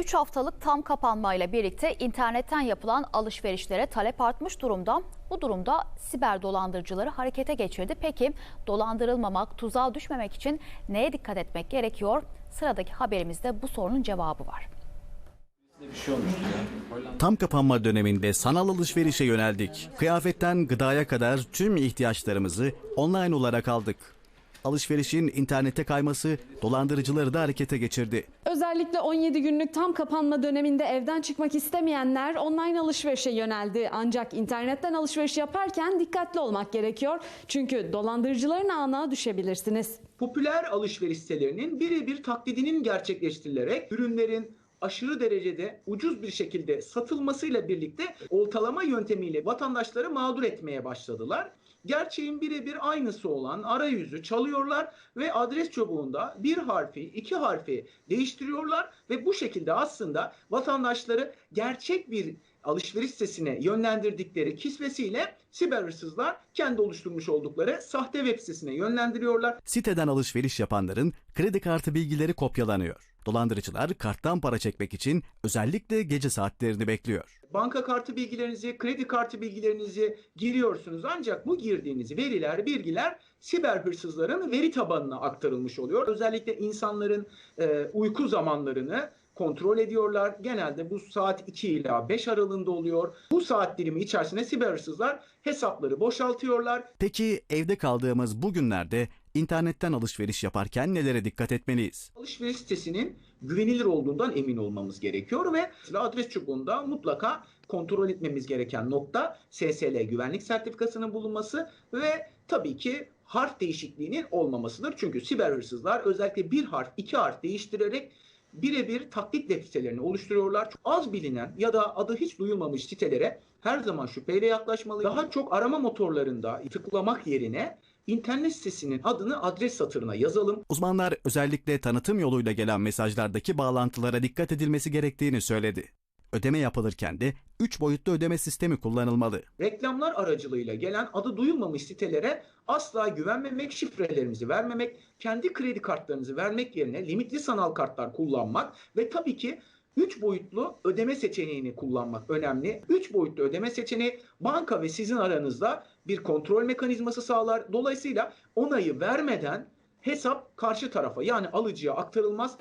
3 haftalık tam kapanmayla birlikte internetten yapılan alışverişlere talep artmış durumda. Bu durumda siber dolandırıcıları harekete geçirdi. Peki dolandırılmamak, tuzağa düşmemek için neye dikkat etmek gerekiyor? Sıradaki haberimizde bu sorunun cevabı var. Tam kapanma döneminde sanal alışverişe yöneldik. Kıyafetten gıdaya kadar tüm ihtiyaçlarımızı online olarak aldık. Alışverişin internete kayması dolandırıcıları da harekete geçirdi. Özellikle 17 günlük tam kapanma döneminde evden çıkmak istemeyenler online alışverişe yöneldi. Ancak internetten alışveriş yaparken dikkatli olmak gerekiyor. Çünkü dolandırıcıların ağına düşebilirsiniz. popüler alışveriş sitelerinin birebir taklidinin gerçekleştirilerek ürünlerin aşırı derecede ucuz bir şekilde satılmasıyla birlikte oltalama yöntemiyle vatandaşları mağdur etmeye başladılar. Gerçeğin birebir aynısı olan arayüzü çalıyorlar ve adres çubuğunda bir harfi, iki harfi değiştiriyorlar ve bu şekilde aslında vatandaşları gerçek bir alışveriş sitesine yönlendirdikleri kisvesiyle siber hırsızlar kendi oluşturmuş oldukları sahte web sitesine yönlendiriyorlar. Siteden alışveriş yapanların kredi kartı bilgileri kopyalanıyor. Dolandırıcılar karttan para çekmek için özellikle gece saatlerini bekliyor. banka kartı bilgilerinizi, kredi kartı bilgilerinizi giriyorsunuz. Ancak bu girdiğiniz veriler, bilgiler siber hırsızların veri tabanına aktarılmış oluyor. Özellikle insanların e, uyku zamanlarını kontrol ediyorlar. Genelde bu saat 2 ila 5 aralığında oluyor. Bu saat dilimi içerisinde siber hırsızlar hesapları boşaltıyorlar. Peki evde kaldığımız bu günlerde internetten alışveriş yaparken nelere dikkat etmeliyiz? alışveriş sitesinin güvenilir olduğundan emin olmamız gerekiyor ve adres çubuğunda mutlaka kontrol etmemiz gereken nokta SSL güvenlik sertifikasının bulunması ve tabii ki harf değişikliğinin olmamasıdır. Çünkü siber hırsızlar özellikle bir harf, iki harf değiştirerek birebir taklit web sitelerini oluşturuyorlar. Çok az bilinen ya da adı hiç duyulmamış sitelere her zaman şüpheyle yaklaşmalı. Daha çok arama motorlarında tıklamak yerine internet sitesinin adını adres satırına yazalım. Uzmanlar özellikle tanıtım yoluyla gelen mesajlardaki bağlantılara dikkat edilmesi gerektiğini söyledi. Ödeme yapılırken de 3 boyutlu ödeme sistemi kullanılmalı. reklamlar aracılığıyla gelen adı duyulmamış sitelere asla güvenmemek, şifrelerimizi vermemek, kendi kredi kartlarınızı vermek yerine limitli sanal kartlar kullanmak ve tabii ki 3 boyutlu ödeme seçeneğini kullanmak önemli. 3 boyutlu ödeme seçeneği banka ve sizin aranızda bir kontrol mekanizması sağlar. Dolayısıyla onayı vermeden hesap karşı tarafa yani alıcıya aktarılmaz.